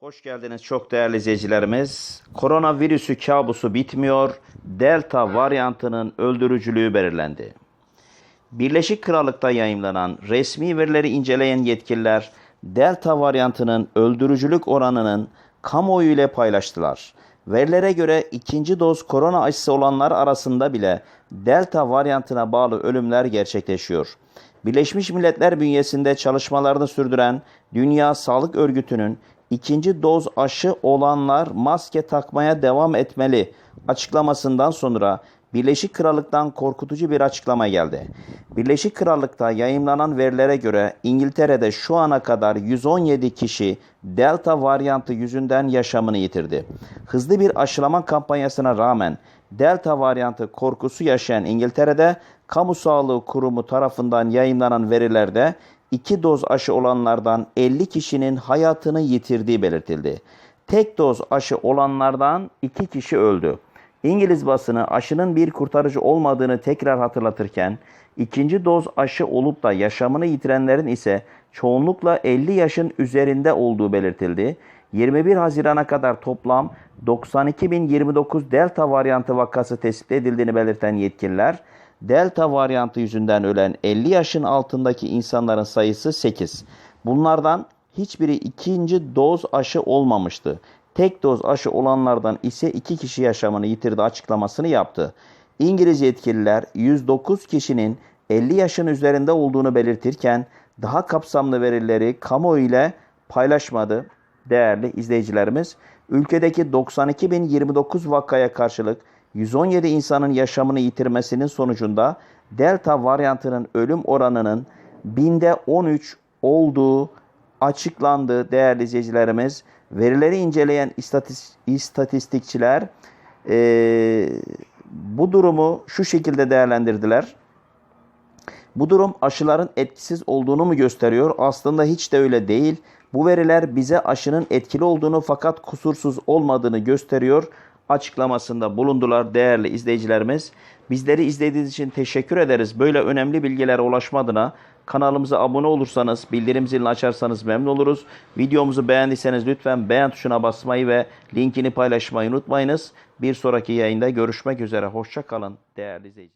Hoş geldiniz çok değerli izleyicilerimiz. Koronavirüsü kabusu bitmiyor. Delta varyantının öldürücülüğü belirlendi. Birleşik Krallık'ta yayımlanan resmi verileri inceleyen yetkililer Delta varyantının öldürücülük oranının kamuoyu ile paylaştılar. Verilere göre ikinci doz korona aşısı olanlar arasında bile Delta varyantına bağlı ölümler gerçekleşiyor. Birleşmiş Milletler bünyesinde çalışmalarını sürdüren Dünya Sağlık Örgütü'nün ikinci doz aşı olanlar maske takmaya devam etmeli açıklamasından sonra Birleşik Krallık'tan korkutucu bir açıklama geldi. Birleşik Krallık'ta yayımlanan verilere göre İngiltere'de şu ana kadar 117 kişi Delta varyantı yüzünden yaşamını yitirdi. Hızlı bir aşılama kampanyasına rağmen Delta varyantı korkusu yaşayan İngiltere'de Kamu Sağlığı Kurumu tarafından yayınlanan verilerde iki doz aşı olanlardan 50 kişinin hayatını yitirdiği belirtildi. Tek doz aşı olanlardan 2 kişi öldü. İngiliz basını aşının bir kurtarıcı olmadığını tekrar hatırlatırken, ikinci doz aşı olup da yaşamını yitirenlerin ise çoğunlukla 50 yaşın üzerinde olduğu belirtildi. 21 Haziran'a kadar toplam 92.029 Delta varyantı vakası tespit edildiğini belirten yetkililer, Delta varyantı yüzünden ölen 50 yaşın altındaki insanların sayısı 8. Bunlardan hiçbiri ikinci doz aşı olmamıştı. Tek doz aşı olanlardan ise 2 kişi yaşamını yitirdi açıklamasını yaptı. İngiliz yetkililer 109 kişinin 50 yaşın üzerinde olduğunu belirtirken daha kapsamlı verileri kamuoyu ile paylaşmadı değerli izleyicilerimiz. Ülkedeki 92.029 vakaya karşılık 117 insanın yaşamını yitirmesinin sonucunda Delta varyantının ölüm oranının binde 13 olduğu açıklandı değerli izleyicilerimiz. Verileri inceleyen istatis- istatistikçiler eee, bu durumu şu şekilde değerlendirdiler. Bu durum aşıların etkisiz olduğunu mu gösteriyor? Aslında hiç de öyle değil. Bu veriler bize aşının etkili olduğunu fakat kusursuz olmadığını gösteriyor açıklamasında bulundular değerli izleyicilerimiz. Bizleri izlediğiniz için teşekkür ederiz. Böyle önemli bilgilere ulaşma adına kanalımıza abone olursanız, bildirim zilini açarsanız memnun oluruz. Videomuzu beğendiyseniz lütfen beğen tuşuna basmayı ve linkini paylaşmayı unutmayınız. Bir sonraki yayında görüşmek üzere. Hoşça kalın değerli izleyiciler.